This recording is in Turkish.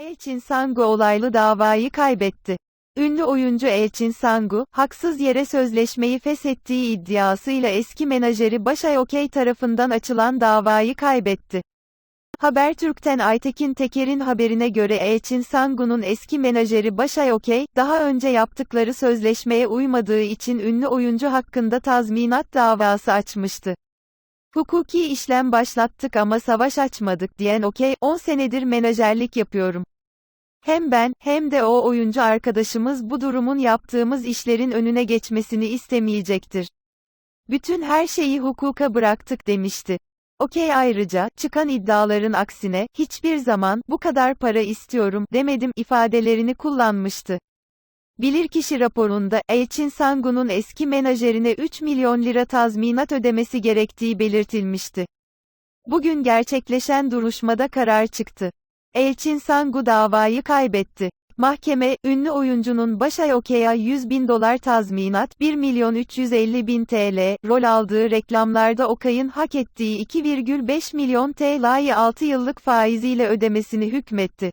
Elçin Sangu olaylı davayı kaybetti. Ünlü oyuncu Elçin Sangu, haksız yere sözleşmeyi feshettiği iddiasıyla eski menajeri Başay Okey tarafından açılan davayı kaybetti. Habertürk'ten Aytekin Teker'in haberine göre Elçin Sangu'nun eski menajeri Başay Okey, daha önce yaptıkları sözleşmeye uymadığı için ünlü oyuncu hakkında tazminat davası açmıştı. Hukuki işlem başlattık ama savaş açmadık diyen Okey, 10 senedir menajerlik yapıyorum. Hem ben, hem de o oyuncu arkadaşımız bu durumun yaptığımız işlerin önüne geçmesini istemeyecektir. Bütün her şeyi hukuka bıraktık demişti. Okey ayrıca, çıkan iddiaların aksine, hiçbir zaman, bu kadar para istiyorum, demedim, ifadelerini kullanmıştı. Bilirkişi raporunda, Elçin Sangu'nun eski menajerine 3 milyon lira tazminat ödemesi gerektiği belirtilmişti. Bugün gerçekleşen duruşmada karar çıktı. Elçin Sangu davayı kaybetti. Mahkeme, ünlü oyuncunun Başay Okey'a 100 bin dolar tazminat, 1 milyon 350 bin TL, rol aldığı reklamlarda Okay'ın hak ettiği 2,5 milyon TL'yi 6 yıllık faiziyle ödemesini hükmetti.